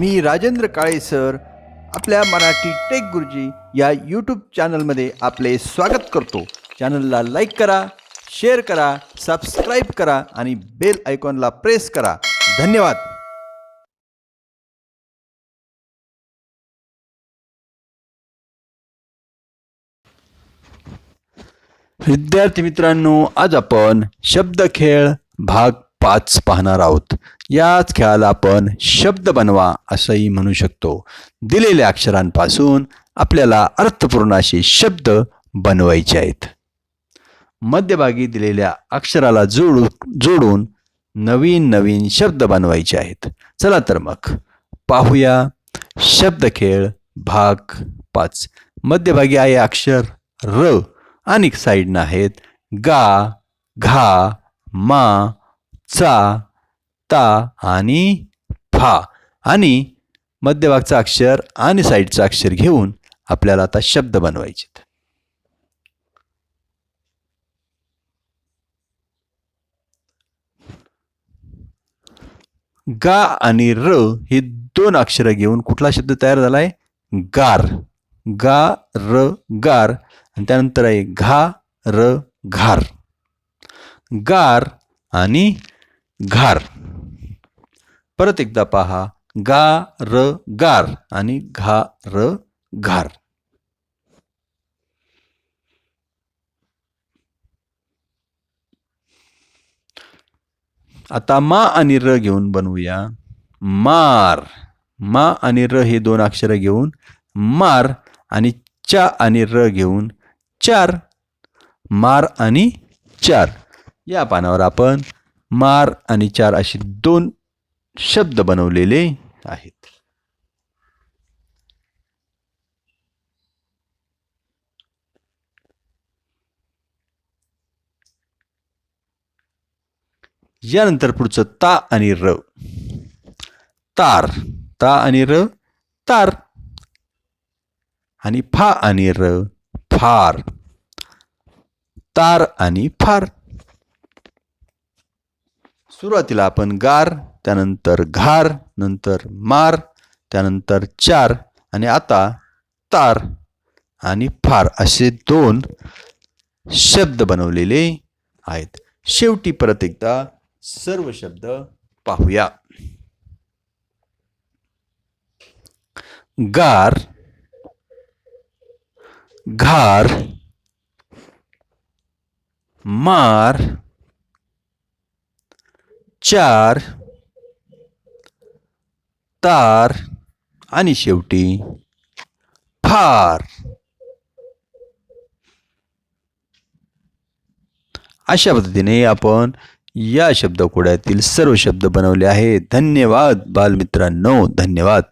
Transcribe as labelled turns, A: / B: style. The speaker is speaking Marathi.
A: मी राजेंद्र काळे सर आपल्या मराठी टेक गुरुजी या यूट्यूब चॅनलमध्ये आपले स्वागत करतो. चॅनलला लाईक करा शेअर करा सबस्क्राईब करा आणि बेल आयकॉनला प्रेस करा. धन्यवाद. विद्यार्थी मित्रांनो आज आपण शब्द खेळ भाग पाच पाहणार आहोत. याच खेळाला आपण शब्द बनवा असंही म्हणू शकतो. दिलेल्या अक्षरांपासून आपल्याला अर्थपूर्ण असे शब्द बनवायचे आहेत. मध्यभागी दिलेल्या अक्षराला जोडू जोडून नवीन नवीन शब्द बनवायचे आहेत. चला तर मग पाहूया शब्द खेळ भाग पाच. मध्यभागी आहे अक्षर र आणि साईडनं आहेत. गा घा मा चा ता आणि फा आणि मध्यभागचं अक्षर आणि साईडचं अक्षर घेऊन आपल्याला आता शब्द बनवायचे गा आणि र हे दोन अक्षरं घेऊन कुठला शब्द तयार झालाय? गार. गा र गार आणि त्यानंतर आहे घा र घार. गार आणि घार. परत एकदा पहा. गा र गार आणि घा र घार. आता मा आणि र घेऊन बनवूया. मार. मा आणि र हे दोन अक्षरं घेऊन मार आणि चा आणि र घेऊन चार. मार आणि चार. या पानावर आपण मार आणि चार अशी दोन शब्द बनवलेले आहेत. यानंतर पुढचं ता आणि र. तार. ता आणि र तार. आणि फा आणि र फार. तार आणि फार. सुरुवातीला आपण गार त्यानंतर घार नंतर मार त्यानंतर चार आणि आता तार आणि फार असे दोन शब्द बनवलेले आहेत. शेवटी परत एकदा सर्व शब्द पाहूया. गार घार मार चार तार आणि शेवटी फार. अशा पद्धतीने आपण या शब्दकोड्यातील सर्व शब्द बनवले आहेत. धन्यवाद बालमित्रांनो धन्यवाद.